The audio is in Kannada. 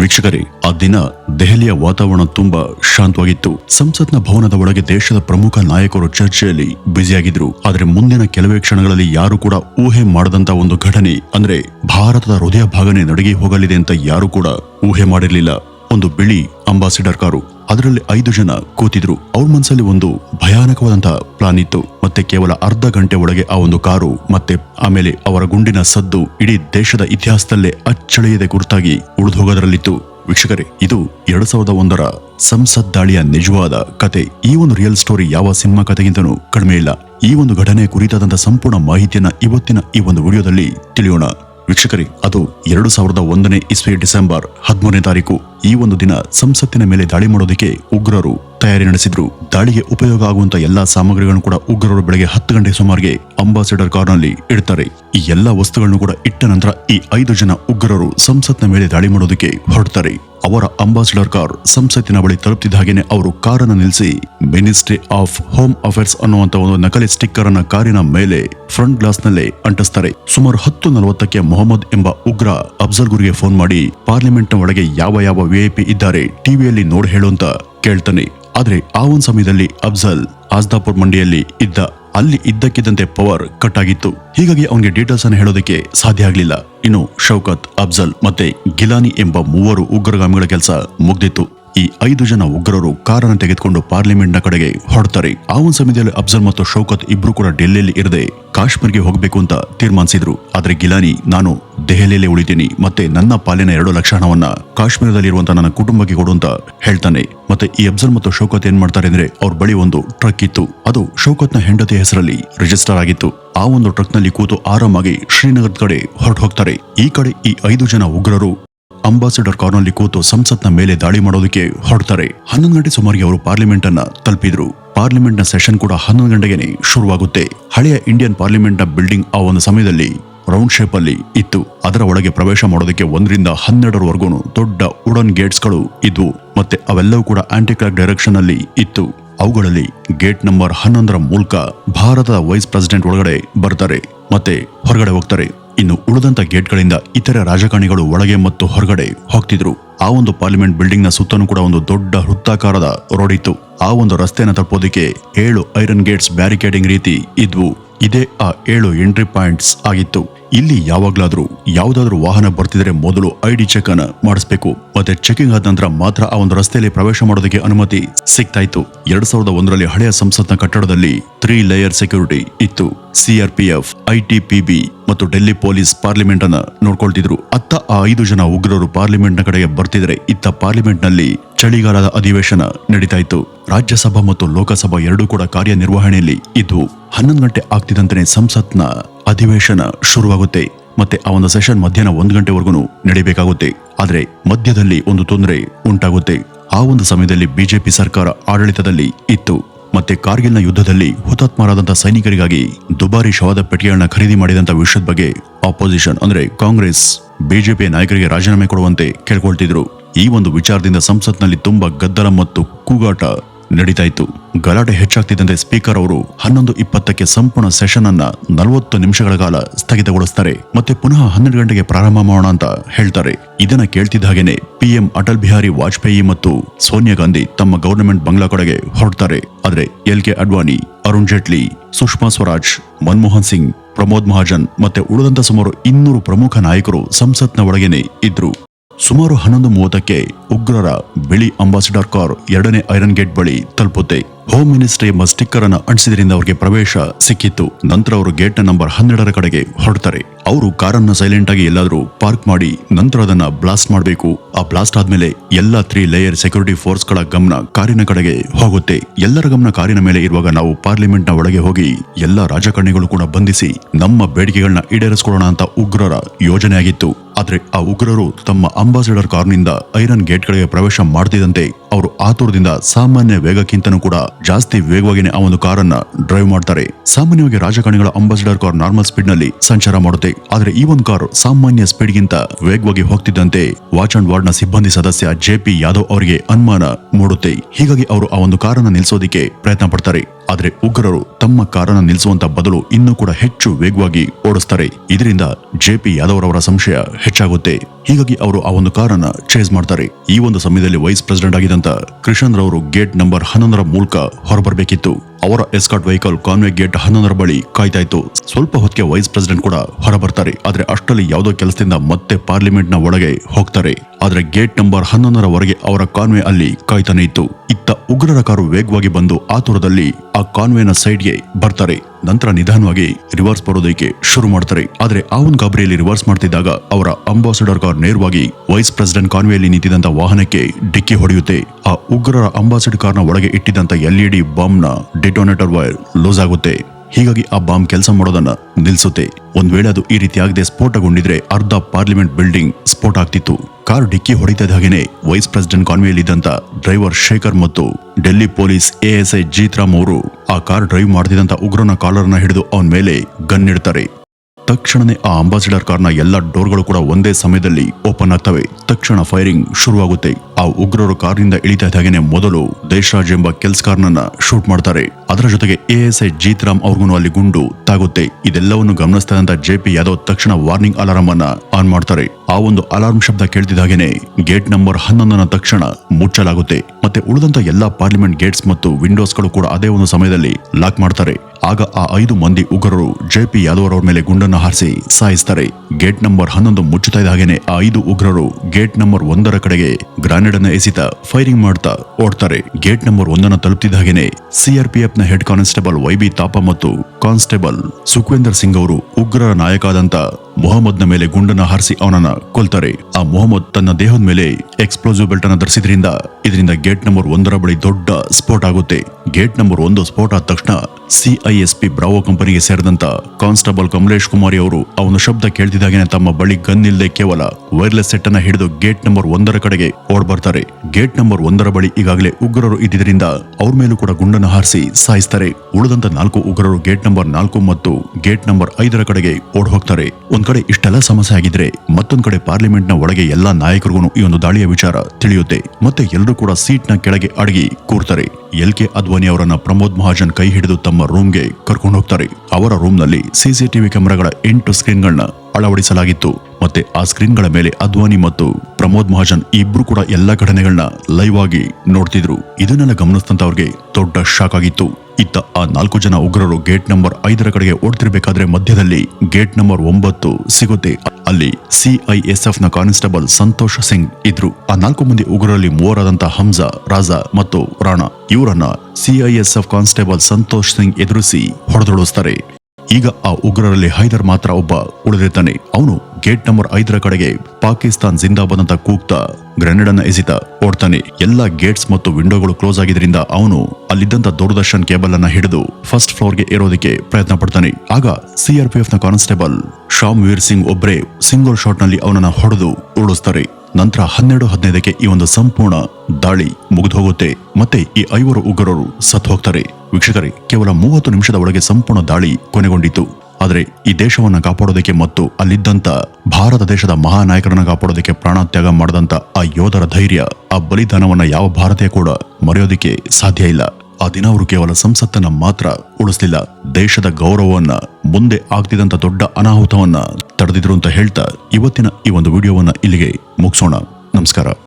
ವೀಕ್ಷಕರೇ, ಆ ದಿನ ದೆಹಲಿಯ ವಾತಾವರಣ ತುಂಬಾ ಶಾಂತವಾಗಿತ್ತು. ಸಂಸತ್ನ ಭವನದ ಒಳಗೆ ದೇಶದ ಪ್ರಮುಖ ನಾಯಕರು ಚರ್ಚೆಯಲ್ಲಿ ಬ್ಯುಸಿಯಾಗಿದ್ರು. ಆದರೆ ಮುಂದಿನ ಕೆಲವೇ ಕ್ಷಣಗಳಲ್ಲಿ ಯಾರು ಕೂಡ ಊಹೆ ಮಾಡದಂತ ಒಂದು ಘಟನೆ, ಅಂದ್ರೆ ಭಾರತದ ಹೃದಯ ಭಾಗನೆ ನಡಗಿ ಹೋಗಲಿದೆ ಅಂತ ಯಾರು ಕೂಡ ಊಹೆ ಮಾಡಿರಲಿಲ್ಲ. ಒಂದು ಬಿಳಿ ಅಂಬಾಸಿಡರ್ ಕಾರು. ಅದರಲ್ಲಿ ಐದು ಜನ ಕೂತಿದ್ರು. ಅವ್ರ ಮನಸ್ಸಲ್ಲಿ ಒಂದು ಭಯಾನಕವಾದಂತಹ ಪ್ಲಾನ್ ಇತ್ತು. ಮತ್ತೆ ಕೇವಲ ಅರ್ಧ ಗಂಟೆ ಒಳಗೆ ಆ ಒಂದು ಕಾರು ಮತ್ತೆ ಆಮೇಲೆ ಅವರ ಗುಂಡಿನ ಸದ್ದು ಇಡೀ ದೇಶದ ಇತಿಹಾಸದಲ್ಲೇ ಅಚ್ಚಳಿಯದೆ ಗುರುತಾಗಿ ಉಳಿದೋಗೋದರಲ್ಲಿತ್ತು. ವೀಕ್ಷಕರೇ, ಇದು ಎರಡ್ ಸಾವಿರದ ಒಂದರ ಸಂಸತ್ ದಾಳಿಯ ನಿಜವಾದ ಕತೆ. ಈ ಒಂದು ರಿಯಲ್ ಸ್ಟೋರಿ ಯಾವ ಸಿನಿಮಾ ಕಥೆಗಿಂತನೂ ಕಡಿಮೆ ಇಲ್ಲ. ಈ ಒಂದು ಘಟನೆ ಕುರಿತಾದಂತಹ ಸಂಪೂರ್ಣ ಮಾಹಿತಿಯನ್ನ ಇವತ್ತಿನ ಈ ಒಂದು ವಿಡಿಯೋದಲ್ಲಿ ತಿಳಿಯೋಣ. ವೀಕ್ಷಕರೇ, ಅದು ಎರಡು ಸಾವಿರದ ಒಂದನೇ ಇಸ್ವಿ ಡಿಸೆಂಬರ್ ಹದಿಮೂರನೇ ತಾರೀಕು. ಈ ಒಂದು ದಿನ ಸಂಸತ್ತಿನ ಮೇಲೆ ದಾಳಿ ಮಾಡೋದಕ್ಕೆ ಉಗ್ರರು ತಯಾರಿ ನಡೆಸಿದ್ರು. ದಾಳಿಗೆ ಉಪಯೋಗ ಆಗುವಂತ ಎಲ್ಲಾ ಸಾಮಗ್ರಿಗಳನ್ನು ಕೂಡ ಉಗ್ರರು ಬೆಳಗ್ಗೆ ಹತ್ತು ಗಂಟೆ ಸುಮಾರಿಗೆ ಅಂಬಾಸಿಡರ್ ಕಾರ್ನಲ್ಲಿ ಇಡ್ತಾರೆ. ಈ ಎಲ್ಲಾ ವಸ್ತುಗಳನ್ನು ಕೂಡ ಇಟ್ಟ ನಂತರ ಈ ಐದು ಜನ ಉಗ್ರರು ಸಂಸತ್ನ ಮೇಲೆ ದಾಳಿ ಮಾಡೋದಕ್ಕೆ ಹೊರಡ್ತಾರೆ. ಅವರ ಅಂಬಾಸಿಡರ್ ಕಾರ್ ಸಂಸತ್ತಿನ ಬಳಿ ತಲುಪ್ತಿದ್ದ ಹಾಗೇನೆ ಅವರು ಕಾರನ್ನು ನಿಲ್ಲಿಸಿ ಮಿನಿಸ್ಟ್ರಿ ಆಫ್ ಹೋಮ್ ಅಫೇರ್ಸ್ ಅನ್ನುವಂತ ಒಂದು ನಕಲಿ ಸ್ಟಿಕ್ಕರ್ ಅನ್ನ ಕಾರಿನ ಮೇಲೆ ಫ್ರಂಟ್ ಗ್ಲಾಸ್ ನಲ್ಲೇ ಅಂಟಿಸ್ತಾರೆ. ಸುಮಾರು ಹತ್ತು ನಲವತ್ತಕ್ಕೆ ಮೊಹಮ್ಮದ್ ಎಂಬ ಉಗ್ರ ಅಫ್ಜಲ್ ಗುರಿಗೆ ಫೋನ್ ಮಾಡಿ ಪಾರ್ಲಿಮೆಂಟ್ನ ಒಳಗೆ ಯಾವ ಯಾವ ವಿಐಪಿ ಇದ್ದಾರೆ ಟಿವಿಯಲ್ಲಿ ನೋಡಿ ಹೇಳು ಅಂತ ಕೇಳ್ತಾನೆ. ಆದ್ರೆ ಆ ಒಂದು ಸಮಯದಲ್ಲಿ ಅಫ್ಜಲ್ ಆಜ್ದಾಪುರ್ ಮಂಡಿಯಲ್ಲಿ ಇದ್ದ, ಅಲ್ಲಿ ಇದ್ದಕ್ಕಿದ್ದಂತೆ ಪವರ್ ಕಟ್ ಆಗಿತ್ತು. ಹೀಗಾಗಿ ಅವನಿಗೆ ಡೀಟೇಲ್ಸ್ ಅನ್ನು ಹೇಳೋದಕ್ಕೆ ಸಾಧ್ಯ ಆಗಲಿಲ್ಲ. ಇನ್ನು ಶೌಕತ್, ಅಫ್ಜಲ್ ಮತ್ತೆ ಗಿಲಾನಿ ಎಂಬ ಮೂವರು ಉಗ್ರಗಾಮಿಗಳ ಕೆಲಸ ಮುಗ್ದಿತ್ತು. ಈ ಐದು ಜನ ಉಗ್ರರು ಕಾರನ್ನು ತೆಗೆದುಕೊಂಡು ಪಾರ್ಲಿಮೆಂಟ್ನ ಕಡೆಗೆ ಹೊರಡ್ತಾರೆ. ಆ ಒಂದು ಸಮಯದಲ್ಲಿ ಅಫ್ಜಲ್ ಮತ್ತು ಶೌಕತ್ ಇಬ್ರು ಕೂಡ ಡೆಲ್ಲಿಯಲ್ಲಿ ಇರದೆ ಕಾಶ್ಮೀರ್ಗೆ ಹೋಗಬೇಕು ಅಂತ ತೀರ್ಮಾನಿಸಿದ್ರು. ಆದ್ರೆ ಗಿಲಾನಿ, ನಾನು ದೆಹಲಿಯಲ್ಲೇ ಉಳಿತೀನಿ ಮತ್ತೆ ನನ್ನ ಪಾಲಿನ ಎರಡು ಲಕ್ಷ ಹಣವನ್ನ ಕಾಶ್ಮೀರದಲ್ಲಿರುವಂತಹ ನನ್ನ ಕುಟುಂಬಕ್ಕೆ ಕೊಡು ಅಂತ ಹೇಳ್ತಾನೆ. ಮತ್ತೆ ಈ ಅಫ್ಜಲ್ ಮತ್ತು ಶೌಕತ್ ಏನ್ ಮಾಡ್ತಾರೆ ಅಂದ್ರೆ ಅವ್ರ ಬಳಿ ಒಂದು ಟ್ರಕ್ ಇತ್ತು. ಅದು ಶೌಕತ್ನ ಹೆಂಡತಿ ಹೆಸರಲ್ಲಿ ರಿಜಿಸ್ಟರ್ ಆಗಿತ್ತು. ಆ ಒಂದು ಟ್ರಕ್ನಲ್ಲಿ ಕೂತು ಆರಾಮಾಗಿ ಶ್ರೀನಗರದ ಕಡೆ ಹೊರಟು ಹೋಗ್ತಾರೆ ಈ ಕಡೆ ಈ ಐದು ಜನ ಉಗ್ರರು ಅಂಬಾಸಿಡರ್ ಕಾರ್ನಲ್ಲಿ ಕೂತು ಸಂಸತ್ನ ಮೇಲೆ ದಾಳಿ ಮಾಡೋದಕ್ಕೆ ಹೊರಡ್ತಾರೆ. ಹನ್ನೊಂದು ಗಂಟೆ ಸುಮಾರಿಗೆ ಅವರು ಪಾರ್ಲಿಮೆಂಟ್ ಅನ್ನ ತಲುಪಿದ್ರು. ಪಾರ್ಲಿಮೆಂಟ್ನ ಸೆಷನ್ ಕೂಡ ಹನ್ನೊಂದು ಗಂಟೆಗೆ ಶುರುವಾಗುತ್ತೆ. ಹಳೆಯ ಇಂಡಿಯನ್ ಪಾರ್ಲಿಮೆಂಟ್ನ ಬಿಲ್ಡಿಂಗ್ ಆ ಒಂದು ಸಮಯದಲ್ಲಿ ರೌಂಡ್ ಶೇಪ್ ಅಲ್ಲಿ ಇತ್ತು. ಅದರ ಒಳಗೆ ಪ್ರವೇಶ ಮಾಡೋದಕ್ಕೆ ಒಂದರಿಂದ ಹನ್ನೆರಡರವರೆಗೂ ದೊಡ್ಡ ವುಡನ್ ಗೇಟ್ಸ್ಗಳು ಇದ್ವು. ಮತ್ತೆ ಅವೆಲ್ಲವೂ ಕೂಡ ಆಂಟಿ ಕ್ಲಾಕ್ ಡೈರೆಕ್ಷನ್ ಅಲ್ಲಿ ಇತ್ತು. ಅವುಗಳಲ್ಲಿ ಗೇಟ್ ನಂಬರ್ ಹನ್ನೊಂದರ ಮೂಲಕ ಭಾರತದ ವೈಸ್ ಪ್ರೆಸಿಡೆಂಟ್ ಒಳಗಡೆ ಬರ್ತಾರೆ ಮತ್ತೆ ಹೊರಗಡೆ ಹೋಗ್ತಾರೆ. ಇನ್ನು ಉಳಿದಂತ ಗೇಟ್ಗಳಿಂದ ಇತರೆ ರಾಜಕಾರಣಿಗಳು ಒಳಗೆ ಮತ್ತು ಹೊರಗಡೆ ಹೋಗ್ತಿದ್ರು. ಆ ಒಂದು ಪಾರ್ಲಿಮೆಂಟ್ ಬಿಲ್ಡಿಂಗ್ನ ಸುತ್ತಲೂ ಕೂಡ ಒಂದು ದೊಡ್ಡ ವೃತ್ತಾಕಾರದ ರೋಡ್ ಇತ್ತು. ಆ ಒಂದು ರಸ್ತೆನ ತಪ್ಪೋದಿಕ್ಕೆ ಏಳು ಐರನ್ ಗೇಟ್ಸ್ ಬ್ಯಾರಿಕೇಡಿಂಗ್ ರೀತಿ ಇದ್ವು. ಇದೇ ಆ ಏಳು ಎಂಟ್ರಿ ಪಾಯಿಂಟ್ಸ್ ಆಗಿತ್ತು. ಇಲ್ಲಿ ಯಾವಾಗ್ಲಾದ್ರೂ ಯಾವ್ದಾದ್ರೂ ವಾಹನ ಬರ್ತಿದ್ರೆ ಮೊದಲು ಐ ಡಿ ಚೆಕ್ ಅನ್ನ ಮಾಡಿಸ್ಬೇಕು. ಮತ್ತೆ ಚೆಕಿಂಗ್ ಆದ ನಂತರ ಮಾತ್ರ ಆ ಒಂದು ರಸ್ತೆಯಲ್ಲಿ ಪ್ರವೇಶ ಮಾಡೋದಕ್ಕೆ ಅನುಮತಿ ಸಿಗ್ತಾ ಇತ್ತು ಎರಡ್ ಸಾವಿರದ ಒಂದರಲ್ಲಿ ಹಳೆಯ ಸಂಸತ್ನ ಕಟ್ಟಡದಲ್ಲಿ ತ್ರೀ ಲೇಯರ್ ಸೆಕ್ಯೂರಿಟಿ ಇತ್ತು. ಸಿಆರ್ಪಿಎಫ್ ಐಟಿಪಿಬಿ ಮತ್ತು ಡೆಲ್ಲಿ ಪೊಲೀಸ್ ಪಾರ್ಲಿಮೆಂಟ್ ಅನ್ನ ನೋಡ್ಕೊಳ್ತಿದ್ರು. ಅತ್ತ ಆ ಐದು ಜನ ಉಗ್ರರು ಪಾರ್ಲಿಮೆಂಟ್ನ ಕಡೆಗೆ ಬರ್ತಿದ್ರೆ ಇತ್ತ ಪಾರ್ಲಿಮೆಂಟ್ನಲ್ಲಿ ಚಳಿಗಾಲದ ಅಧಿವೇಶನ ನಡೀತಾ ಇತ್ತು ರಾಜ್ಯಸಭಾ ಮತ್ತು ಲೋಕಸಭಾ ಎರಡೂ ಕೂಡ ಕಾರ್ಯನಿರ್ವಹಣೆಯಲ್ಲಿ ಇದ್ದು ಹನ್ನೊಂದು ಗಂಟೆ ಆಗ್ತಿದ್ದಂತೆ ಸಂಸತ್ನ ಅಧಿವೇಶನ ಶುರುವಾಗುತ್ತೆ. ಮತ್ತೆ ಆ ಒಂದು ಸೆಷನ್ ಮಧ್ಯಾಹ್ನ ಒಂದು ಗಂಟೆವರೆಗೂ ನಡೀಬೇಕಾಗುತ್ತೆ. ಆದರೆ ಮಧ್ಯದಲ್ಲಿ ಒಂದು ತೊಂದರೆ ಉಂಟಾಗುತ್ತೆ. ಆ ಒಂದು ಸಮಯದಲ್ಲಿ ಬಿಜೆಪಿ ಸರ್ಕಾರ ಆಡಳಿತದಲ್ಲಿ ಇತ್ತು. ಮತ್ತೆ ಕಾರ್ಗಿಲ್ನ ಯುದ್ಧದಲ್ಲಿ ಹುತಾತ್ಮರಾದಂಥ ಸೈನಿಕರಿಗಾಗಿ ದುಬಾರಿ ಶವದ ಪೆಟ್ಟಿಗೆಗಳನ್ನ ಖರೀದಿ ಮಾಡಿದಂಥ ವಿಷಯದ ಬಗ್ಗೆ ಆಪೋಸಿಷನ್ ಅಂದ್ರೆ ಕಾಂಗ್ರೆಸ್ ಬಿಜೆಪಿ ನಾಯಕರಿಗೆ ರಾಜೀನಾಮೆ ಕೊಡುವಂತೆ ಕೇಳ್ಕೊಳ್ತಿದ್ರು. ಈ ಒಂದು ವಿಚಾರದಿಂದ ಸಂಸತ್ನಲ್ಲಿ ತುಂಬಾ ಗದ್ದಲ ಮತ್ತು ಕೂಗಾಟ ನಡೀತಾ ಇತ್ತು ಗಲಾಟೆ ಹೆಚ್ಚಾಗ್ತಿದ್ದಂತೆ ಸ್ಪೀಕರ್ ಅವರು ಹನ್ನೊಂದು ಇಪ್ಪತ್ತಕ್ಕೆ ಸಂಪೂರ್ಣ ಸೆಷನ್ ಅನ್ನ ನಲವತ್ತು ನಿಮಿಷಗಳ ಕಾಲ ಸ್ಥಗಿತಗೊಳಿಸ್ತಾರೆ. ಮತ್ತೆ ಪುನಃ ಹನ್ನೆರಡು ಗಂಟೆಗೆ ಪ್ರಾರಂಭ ಮಾಡೋಣ ಅಂತ ಹೇಳ್ತಾರೆ. ಇದನ್ನ ಕೇಳ್ತಿದ್ದ ಹಾಗೇನೆ ಪಿಎಂ ಅಟಲ್ ಬಿಹಾರಿ ವಾಜಪೇಯಿ ಮತ್ತು ಸೋನಿಯಾ ಗಾಂಧಿ ತಮ್ಮ ಗವರ್ನಮೆಂಟ್ ಬಂಗ್ಲಾ ಕಡೆಗೆ ಹೊರಡ್ತಾರೆ. ಆದ್ರೆ ಎಲ್ ಕೆ ಅಡ್ವಾಣಿ, ಅರುಣ್ ಜೇಟ್ಲಿ, ಸುಷ್ಮಾ ಸ್ವರಾಜ್, ಮನಮೋಹನ್ ಸಿಂಗ್, ಪ್ರಮೋದ್ ಮಹಾಜನ್ ಮತ್ತೆ ಉಳಿದಂತ ಸುಮಾರು ಇನ್ನೂರು ಪ್ರಮುಖ ನಾಯಕರು ಸಂಸತ್ನ ಒಳಗೇನೆ ಇದ್ರು. ಸುಮಾರು ಹನ್ನೊಂದು ಮೂವತ್ತಕ್ಕೆ ಉಗ್ರರ ಬಿಳಿ ಅಂಬಾಸಿಡರ್ ಕಾರ್ ಎರಡನೇ ಐರನ್ ಗೇಟ್ ಬಳಿ ತಲುಪುತ್ತೆ. ಹೋಮ್ ಮಿನಿಸ್ಟ್ರಿ ಎಂಬ ಸ್ಟಿಕ್ಕರ್ ಅನ್ನು ಅಂಟಿಸಿದ್ರಿಂದ ಅವರಿಗೆ ಪ್ರವೇಶ ಸಿಕ್ಕಿತ್ತು. ನಂತರ ಅವರು ಗೇಟ್ ನಂಬರ್ ಹನ್ನೆರಡರ ಕಡೆಗೆ ಹೊರಡ್ತಾರೆ. ಅವರು ಕಾರನ್ನು ಸೈಲೆಂಟ್ ಆಗಿ ಎಲ್ಲಾದರೂ ಪಾರ್ಕ್ ಮಾಡಿ ನಂತರ ಅದನ್ನ ಬ್ಲಾಸ್ಟ್ ಮಾಡಬೇಕು. ಆ ಬ್ಲಾಸ್ಟ್ ಆದ್ಮೇಲೆ ಎಲ್ಲಾ ತ್ರೀ ಲೇಯರ್ ಸೆಕ್ಯೂರಿಟಿ ಫೋರ್ಸ್ಗಳ ಗಮನ ಕಾರಿನ ಕಡೆಗೆ ಹೋಗುತ್ತೆ. ಎಲ್ಲರ ಗಮನ ಕಾರಿನ ಮೇಲೆ ಇರುವಾಗ ನಾವು ಪಾರ್ಲಿಮೆಂಟ್ನ ಒಳಗೆ ಹೋಗಿ ಎಲ್ಲಾ ರಾಜಕಾರಣಿಗಳು ಕೂಡ ಬಂಧಿಸಿ ನಮ್ಮ ಬೇಡಿಕೆಗಳನ್ನ ಈಡೇರಿಸಿಕೊಳ್ಳೋಣ ಅಂತ ಉಗ್ರರ ಯೋಜನೆ ಆಗಿತ್ತು ಆದ್ರೆ ಆ ಉಗ್ರರು ತಮ್ಮ ಅಂಬಾಸಿಡರ್ ಕಾರ್ನಿಂದ ಐರನ್ ಗೇಟ್ ಗಳಿಗೆ ಪ್ರವೇಶ ಮಾಡ್ತಿದ್ದಂತೆ ಅವರು ಆತುರದಿಂದ ಸಾಮಾನ್ಯ ವೇಗಕ್ಕಿಂತನೂ ಕೂಡ ಜಾಸ್ತಿ ವೇಗವಾಗಿನೇ ಆ ಒಂದು ಕಾರನ್ನ ಡ್ರೈವ್ ಮಾಡ್ತಾರೆ. ಸಾಮಾನ್ಯವಾಗಿ ರಾಜಕಾರಣಿಗಳ ಅಂಬಾಸಿಡರ್ ಕಾರ್ ನಾರ್ಮಲ್ ಸ್ಪೀಡ್ನಲ್ಲಿ ಸಂಚಾರ ಮಾಡುತ್ತೆ. ಆದರೆ ಈ ಒಂದು ಕಾರ್ ಸಾಮಾನ್ಯ ಸ್ಪೀಡ್ ಗಿಂತ ವೇಗವಾಗಿ ಹೋಗ್ತಿದ್ದಂತೆ ವಾಚ್ ಅಂಡ್ ವಾರ್ಡ್ನ ಸಿಬ್ಬಂದಿ ಸದಸ್ಯ ಜೆ ಪಿ ಯಾದವ್ ಅವರಿಗೆ ಅನುಮಾನ ಮೂಡುತ್ತೆ. ಹೀಗಾಗಿ ಅವರು ಆ ಒಂದು ಕಾರನ್ನ ನಿಲ್ಲಿಸೋದಿಕ್ಕೆ ಪ್ರಯತ್ನ ಪಡ್ತಾರೆ. ಆದ್ರೆ ಉಗ್ರರು ತಮ್ಮ ಕಾರನ್ನು ನಿಲ್ಲಿಸುವಂತ ಬದಲು ಇನ್ನೂ ಕೂಡ ಹೆಚ್ಚು ವೇಗವಾಗಿ ಓಡಿಸ್ತಾರೆ. ಇದರಿಂದ ಜೆ ಪಿ ಯಾದವ್ ಸಂಶಯ ಹೆಚ್ಚಾಗುತ್ತೆ. ಹೀಗಾಗಿ ಅವರು ಆ ಒಂದು ಕಾರನ್ನ ಚೇಸ್ ಮಾಡ್ತಾರೆ. ಈ ಒಂದು ಸಮಯದಲ್ಲಿ ವೈಸ್ ಪ್ರೆಸಿಡೆಂಟ್ ಆಗಿದ್ದಂತ ಕೃಷ್ಣನ್ ರವರು ಗೇಟ್ ನಂಬರ್ ಹನ್ನೊಂದರ ಮೂಲಕ ಹೊರಬರಬೇಕಿತ್ತು. ಅವರ ಎಸ್ಕಾಟ್ ವೆಹಿಕಲ್ ಕಾನ್ವೆ ಗೇಟ್ ಹನ್ನೊಂದರ ಬಳಿ ಕಾಯ್ತಾ ಇತ್ತು ಸ್ವಲ್ಪ ಹೊತ್ತಿಗೆ ವೈಸ್ ಪ್ರೆಸಿಡೆಂಟ್ ಕೂಡ ಹೊರಬರ್ತಾರೆ. ಆದ್ರೆ ಅಷ್ಟರಲ್ಲಿ ಯಾವುದೋ ಕೆಲಸದಿಂದ ಮತ್ತೆ ಪಾರ್ಲಿಮೆಂಟ್ನ ಒಳಗೆ ಹೋಗ್ತಾರೆ. ಆದ್ರೆ ಗೇಟ್ ನಂಬರ್ ಹನ್ನೊಂದರವರೆಗೆ ಅವರ ಕಾನ್ವೆ ಅಲ್ಲಿ ಕಾಯ್ತಾನೆ ಇತ್ತು. ಇತ್ತ ಉಗ್ರರ ಕಾರು ವೇಗವಾಗಿ ಬಂದು ಆತುರದಲ್ಲಿ ಆ ಕಾನ್ವೆನ ಸೈಡ್ಗೆ ಬರ್ತಾರೆ. ನಂತರ ನಿಧಾನವಾಗಿ ರಿವರ್ಸ್ ಬರೋದಕ್ಕೆ ಶುರು ಮಾಡ್ತಾರೆ. ಆದ್ರೆ ಆ ಒಂದು ಗಾಬರಿಯಲ್ಲಿ ರಿವರ್ಸ್ ಮಾಡ್ತಿದ್ದಾಗ ಅವರ ಅಂಬಾಸಿಡರ್ ಕಾರ್ ನೇರವಾಗಿ ವೈಸ್ ಪ್ರೆಸಿಡೆಂಟ್ ಕಾನ್ವೆಯಲ್ಲಿ ನಿಂತಿದ್ದಂತ ವಾಹನಕ್ಕೆ ಡಿಕ್ಕಿ ಹೊಡೆಯುತ್ತೆ. ಆ ಉಗ್ರರ ಅಂಬಾಸಿಡರ್ನ ಒಳಗೆ ಇಟ್ಟಿದ್ದಂತ ಎಲ್ ಇ ಡಿ ಬಾಂಬ್ನ ಡಿಟೋನೇಟರ್ ವೈರ್ ಲೂಸ್ ಆಗುತ್ತೆ. ಹೀಗಾಗಿ ಆ ಬಾಂಬ್ ಕೆಲಸ ಮಾಡೋದನ್ನ ನಿಲ್ಲಿಸುತ್ತೆ ಒಂದ್ ವೇಳೆ ಅದು ಈ ರೀತಿ ಆಗದೆ ಸ್ಫೋಟಗೊಂಡಿದ್ರೆ ಅರ್ಧ ಪಾರ್ಲಿಮೆಂಟ್ ಬಿಲ್ಡಿಂಗ್ ಸ್ಫೋಟ ಆಗ್ತಿತ್ತು. ಕಾರ್ ಡಿಕ್ಕಿ ಹಾಗೇನೆ ವೈಸ್ ಪ್ರೆಸಿಡೆಂಟ್ ಕಾನ್ವೆಯಲ್ಲಿದ್ದಂತ ಡ್ರೈವರ್ ಶೇಖರ್ ಮತ್ತು ಡೆಲ್ಲಿ ಪೊಲೀಸ್ ಎಎಸ್ಐ ಜೀತ್ ರಾಮ್ ಅವರು ಆ ಕಾರ್ ಡ್ರೈವ್ ಮಾಡ್ತಿದ್ದಂತ ಉಗ್ರನ ಕಾಲರ್ನ ಹಿಡಿದು ಅವನ ಮೇಲೆ ಗನ್ ಇಡ್ತಾರೆ. ತಕ್ಷಣನೇ ಆ ಅಂಬಾಸಿಡರ್ ಕಾರ್ನ ಎಲ್ಲ ಡೋರ್ಗಳು ಕೂಡ ಒಂದೇ ಸಮಯದಲ್ಲಿ ಓಪನ್ ಆಗ್ತವೆ. ತಕ್ಷಣ ಫೈರಿಂಗ್ ಶುರುವಾಗುತ್ತೆ. ಆ ಉಗ್ರರು ಕಾರಿನಿಂದ ಇಳಿತಾ ಇದ್ದಾಗೇನೆ ಮೊದಲು ದೇಶರಾಜ್ ಎಂಬ ಕೆಲ್ಸಕಾರನನ್ನ ಶೂಟ್ ಮಾಡ್ತಾರೆ. ಅದರ ಜೊತೆಗೆ ಎಎಸ್ಐ ಜೀತ್ ರಾಮ್ ಅವ್ರಿಗೂ ಅಲ್ಲಿ ಗುಂಡು ತಾಗುತ್ತೆ. ಇದೆಲ್ಲವನ್ನು ಗಮನಿಸ್ತಾ ಜೆ ಪಿ ಯಾದವ್ ತಕ್ಷಣ ವಾರ್ನಿಂಗ್ ಅಲಾರಾಮ್ ಅನ್ನ ಆನ್ ಮಾಡ್ತಾರೆ. ಆ ಒಂದು ಅಲಾರ್ಮ್ ಶಬ್ದ ಕೇಳ್ತಿದ್ದಾಗೇನೆ ಗೇಟ್ ನಂಬರ್ ಹನ್ನೊಂದನ ತಕ್ಷಣ ಮುಚ್ಚಲಾಗುತ್ತೆ. ಮತ್ತೆ ಉಳಿದಂತ ಎಲ್ಲಾ ಪಾರ್ಲಿಮೆಂಟ್ ಗೇಟ್ಸ್ ಮತ್ತು ವಿಂಡೋಸ್ಗಳು ಕೂಡ ಅದೇ ಒಂದು ಸಮಯದಲ್ಲಿ ಲಾಕ್ ಮಾಡ್ತಾರೆ. ಆಗ ಆ ಐದು ಮಂದಿ ಉಗ್ರರು ಜೆ ಪಿ ಯಾದವ್ ಅವರ ಮೇಲೆ ಗುಂಡನ್ನು ಹಾರಿಸಿ ಸಾಯಿಸ್ತಾರೆ. ಗೇಟ್ ನಂಬರ್ ಹನ್ನೊಂದು ಮುಚ್ಚುತ್ತಾ ಇದ್ದ ಹಾಗೇನೆ ಆ ಐದು ಉಗ್ರರು ಗೇಟ್ ನಂಬರ್ ಒಂದರ ಕಡೆಗೆ ಗ್ರಾನೇಡ್ ಅನ್ನ ಎಸಿತ ಫೈರಿಂಗ್ ಮಾಡ್ತಾ ಓಡ್ತಾರೆ. ಗೇಟ್ ನಂಬರ್ ಒಂದನ್ನ ತಲುಪ್ತಿದ್ದ ಹಾಗೇನೆ ಸಿಆರ್ಪಿಎಫ್ ಹೆಡ್ ಕಾನ್ಸ್ಟೇಬಲ್ ವೈಬಿ ತಾಪ ಮತ್ತು ಕಾನ್ಸ್ಟೇಬಲ್ ಸುಖವೇಂದರ್ ಸಿಂಗ್ ಅವರು ಉಗ್ರರ ನಾಯಕಾದಂತ ಮೊಹಮ್ಮದ್ನ ಮೇಲೆ ಗುಂಡನ ಹಾರಿಸಿ ಅವನನ್ನ ಕೊಲ್ತಾರೆ. ಆ ಮೊಹಮ್ಮದ್ ತನ್ನ ದೇಹದ ಮೇಲೆ ಎಕ್ಸ್ಪ್ಲೋಸಿವ್ ಬೆಲ್ಟ್ ಅನ್ನ ಧರಿಸಿದ್ರಿಂದ ಇದರಿಂದ ಗೇಟ್ ನಂಬರ್ ಒಂದರ ಬಳಿ ದೊಡ್ಡ ಸ್ಫೋಟ ಆಗುತ್ತೆ. ಗೇಟ್ ನಂಬರ್ ಒಂದು ಸ್ಫೋಟ ಆದ ತಕ್ಷಣ ಸಿಐಎಸ್ಪಿ ಬ್ರಾವೋ ಕಂಪನಿಗೆ ಸೇರಿದಂತ ಕಾನ್ಸ್ಟೇಬಲ್ ಕಮಲೇಶ್ ಕುಮಾರಿ ಅವರು ಅವನ ಶಬ್ದ ಕೇಳ್ತಿದ್ದಾಗೇನೆ ತಮ್ಮ ಬಳಿ ಗನ್ ಇಲ್ಲದೆ ಕೇವಲ ವೈರ್ಲೆಸ್ ಸೆಟ್ ಅನ್ನ ಹಿಡಿದು ಗೇಟ್ ನಂಬರ್ ಒಂದರ ಕಡೆಗೆ ಓಡ್ ಬರ್ತಾರೆ ಗೇಟ್ ನಂಬರ್ ಒಂದರ ಬಳಿ ಈಗಾಗಲೇ ಉಗ್ರರು ಇದ್ದಿದ್ದರಿಂದ ಅವ್ರ ಮೇಲೂ ಕೂಡ ಗುಂಡನ್ನು ಹಾರಿಸಿ ಸಾಯಿಸ್ತಾರೆ. ಉಳಿದಂತ ನಾಲ್ಕು ಉಗ್ರರು ಗೇಟ್ ನಂಬರ್ ನಾಲ್ಕು ಮತ್ತು ಗೇಟ್ ನಂಬರ್ ಐದರ ಕಡೆಗೆ ಓಡ್ ಹೋಗ್ತಾರೆ ಒಂದ್ ಕಡೆ ಇಷ್ಟೆಲ್ಲ ಸಮಸ್ಯೆ ಆಗಿದ್ರೆ ಮತ್ತೊಂದ್ ಕಡೆ ಪಾರ್ಲಿಮೆಂಟ್ನ ಒಳಗೆ ಎಲ್ಲಾ ನಾಯಕರಿಗೂ ಈ ಒಂದು ದಾಳಿಯ ವಿಚಾರ ತಿಳಿಯುತ್ತೆ. ಮತ್ತೆ ಎಲ್ಲರೂ ಕೂಡ ಸೀಟ್ನ ಕೆಳಗೆ ಅಡಗಿ ಕೂರ್ತಾರೆ. ಎಲ್ ಕೆ ಅದ್ವಾನಿ ಅವರನ್ನ ಪ್ರಮೋದ್ ಮಹಾಜನ್ ಕೈ ಹಿಡಿದು ತಮ್ಮ ರೂಮ್ಗೆ ಕರ್ಕೊಂಡು ಹೋಗ್ತಾರೆ. ಅವರ ರೂಮ್ನಲ್ಲಿ ಸಿಸಿಟಿವಿ ಕ್ಯಾಮೆರಾಗಳ ಎಂಟು ಸ್ಕ್ರೀನ್ಗಳನ್ನ ಅಳವಡಿಸಲಾಗಿತ್ತು. ಮತ್ತೆ ಆ ಸ್ಕ್ರೀನ್ಗಳ ಮೇಲೆ ಅದ್ವಾನಿ ಮತ್ತು ಪ್ರಮೋದ್ ಮಹಾಜನ್ ಇಬ್ರು ಕೂಡ ಎಲ್ಲಾ ಘಟನೆಗಳನ್ನ ಲೈವ್ ಆಗಿ ನೋಡ್ತಿದ್ರು. ಇದನ್ನೆಲ್ಲ ಗಮನಿಸಿದಂತ ಅವ್ರಿಗೆ ದೊಡ್ಡ ಶಾಕ್ ಆಗಿತ್ತು. ಇತ್ತ ಆ ನಾಲ್ಕು ಜನ ಉಗ್ರರು ಗೇಟ್ ನಂಬರ್ ಐದರ ಕಡೆಗೆ ಓಡ್ತಿರ್ಬೇಕಾದ್ರೆ ಮಧ್ಯದಲ್ಲಿ ಗೇಟ್ ನಂಬರ್ ಒಂಬತ್ತು ಸಿಗುತ್ತೆ. ಅಲ್ಲಿ ಸಿಐಎಸ್ಎಫ್ನ ಕಾನ್ಸ್ಟೇಬಲ್ ಸಂತೋಷ್ ಸಿಂಗ್ ಇದ್ರು. ಆ ನಾಲ್ಕು ಮಂದಿ ಉಗ್ರರಲ್ಲಿ ಮೂವರಾದಂತಹ ಹಂಸ ರಾಜಾ ಮತ್ತು ರಾಣಾ ಇವರನ್ನ ಸಿಐಎಸ್ಎಫ್ ಕಾನ್ಸ್ಟೇಬಲ್ ಸಂತೋಷ್ ಸಿಂಗ್ ಎದುರಿಸಿ ಹೊಡೆದೊಳಿಸ್ತಾರೆ ಈಗ ಆ ಉಗ್ರರಲ್ಲಿ ಹೈದರ್ ಮಾತ್ರ ಒಬ್ಬ ಉಳಿದಿರ್ತಾನೆ ಅವನು ಗೇಟ್ ನಂಬರ್ ಐದರ ಕಡೆಗೆ ಪಾಕಿಸ್ತಾನ್ ಜಿಂದಾಬಾದ್ ಅಂತ ಕೂಗ್ತಾ ಗ್ರೆನೇಡ್ ಅನ್ನ ಎಸಿತ ಓಡ್ತಾನೆ. ಎಲ್ಲಾ ಗೇಟ್ಸ್ ಮತ್ತು ವಿಂಡೋಗಳು ಕ್ಲೋಸ್ ಆಗಿದ್ರಿಂದ ಅವನು ಅಲ್ಲಿದ್ದಂತ ದೂರದರ್ಶನ್ ಕೇಬಲ್ ಅನ್ನ ಹಿಡಿದು ಫಸ್ಟ್ ಫ್ಲೋರ್ಗೆ ಏರೋದಕ್ಕೆ ಪ್ರಯತ್ನ ಪಡ್ತಾನೆ. ಆಗ ಸಿಆರ್ಪಿಎಫ್ನ ಕಾನ್ಸ್ಟೇಬಲ್ ಶಾಮ್ ವೀರ್ ಸಿಂಗ್ ಒಬ್ಬರೇ ಸಿಂಗಲ್ ಶಾಟ್ನಲ್ಲಿ ಅವನನ್ನ ಹೊಡೆದು ಉರುಳಿಸ್ತಾರೆ. ನಂತರ ಹನ್ನೆರಡು ಹದಿನೈದಕ್ಕೆ ಈ ಒಂದು ಸಂಪೂರ್ಣ ದಾಳಿ ಮುಗಿದು ಹೋಗುತ್ತೆ. ಮತ್ತೆ ಈ ಐವರು ಉಗ್ರರು ಸತ್ತು ಹೋಗ್ತಾರೆ. ವೀಕ್ಷಕರೇ, ಕೇವಲ ಮೂವತ್ತು ನಿಮಿಷದ ಒಳಗೆ ಸಂಪೂರ್ಣ ದಾಳಿ ಕೊನೆಗೊಂಡಿತು ಆದರೆ ಈ ದೇಶವನ್ನು ಕಾಪಾಡೋದಕ್ಕೆ ಮತ್ತು ಅಲ್ಲಿದ್ದಂಥ ಭಾರತ ದೇಶದ ಮಹಾನಾಯಕರನ್ನು ಕಾಪಾಡೋದಕ್ಕೆ ಪ್ರಾಣತ್ಯಾಗ ಮಾಡಿದಂಥ ಆ ಯೋಧರ ಧೈರ್ಯ, ಆ ಬಲಿದಾನವನ್ನು ಯಾವ ಭಾರತೀಯ ಕೂಡ ಮರೆಯೋದಕ್ಕೆ ಸಾಧ್ಯ ಇಲ್ಲ. ಆ ದಿನ ಅವರು ಕೇವಲ ಸಂಸತ್ತನ್ನ ಮಾತ್ರ ಉಳಿಸ್ಲಿಲ್ಲ. ದೇಶದ ಗೌರವವನ್ನ ಮುಂದೆ ಆಗ್ತಿದ್ದಂಥ ದೊಡ್ಡ ಅನಾಹುತವನ್ನು ತಡೆದಿದ್ರು ಅಂತ ಹೇಳ್ತಾ ಇವತ್ತಿನ ಈ ಒಂದು ವಿಡಿಯೋವನ್ನ ಇಲ್ಲಿಗೆ ಮುಗಿಸೋಣ. ನಮಸ್ಕಾರ.